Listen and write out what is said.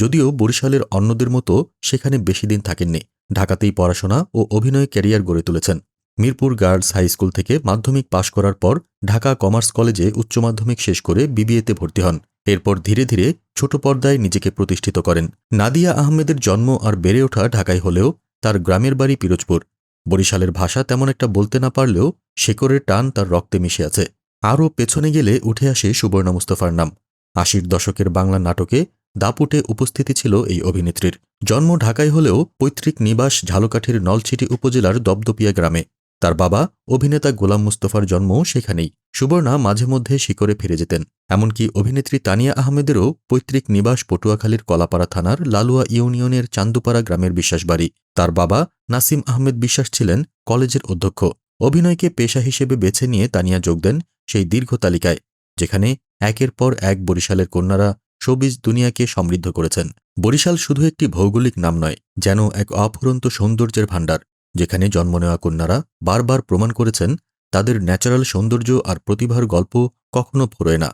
যদিও বরিশালের অন্যদের মতো সেখানে বেশি দিন থাকেননি। ঢাকাতেই পড়াশোনা ও অভিনয় ক্যারিয়ার গড়ে তুলেছেন। মিরপুর গার্লস হাই স্কুল থেকে মাধ্যমিক পাশ করার পর ঢাকা কমার্স কলেজে উচ্চ মাধ্যমিক শেষ করে বিবিএতে ভর্তি হন। এরপর ধীরে ধীরে ছোট পর্দায় নিজেকে প্রতিষ্ঠিত করেন। নাদিয়া আহমেদের জন্ম আর বেড়ে ওঠা ঢাকায় হলেও তার গ্রামের বাড়ি পিরোজপুর। বরিশালের ভাষা তেমন একটা বলতে না পারলেও শেকরের টান তার রক্তে মিশে আছে। আরও পেছনে গেলে উঠে আসে সুবর্ণা মুস্তফার নাম। আশির দশকের বাংলা নাটকে দাপুটে উপস্থিতি ছিল এই অভিনেত্রীর। জন্ম ঢাকায় হলেও পৈতৃক নিবাস ঝালকাঠির নলছিটি উপজেলার দপদপিয়া গ্রামে। তার বাবা, অভিনেতা গোলাম মুস্তফার জন্মও সেখানেই। সুবর্ণা মাঝে মধ্যে শিকরে ফিরে যেতেন। এমনকি অভিনেত্রী তানিয়া আহমেদেরও পৈতৃক নিবাস পটুয়াখালীর কলাপাড়া থানার লালুয়া ইউনিয়নের চান্দুপাড়া গ্রামের বিশ্বাসবাড়ি। তার বাবা, নাসিম আহমেদ বিশ্বাস ছিলেন কলেজের অধ্যক্ষ। অভিনয়কে পেশা হিসেবে বেছে নিয়ে তানিয়া যোগ দেন সেই দীর্ঘ তালিকায়, যেখানে একের পর এক বরিশালের কন্যারা শোবিজ দুনিয়াকে সমৃদ্ধ করেছেন। বরিশাল শুধু একটি ভৌগোলিক নাম নয়, যেন এক অফুরন্ত সৌন্দর্যের ভাণ্ডার, যেখানে জন্ম নেওয়া কন্যারা বারবার প্রমাণ করেছেন, তাদের ন্যাচারাল সৌন্দর্য আর প্রতিভার গল্প কখনো ফুরোয় না।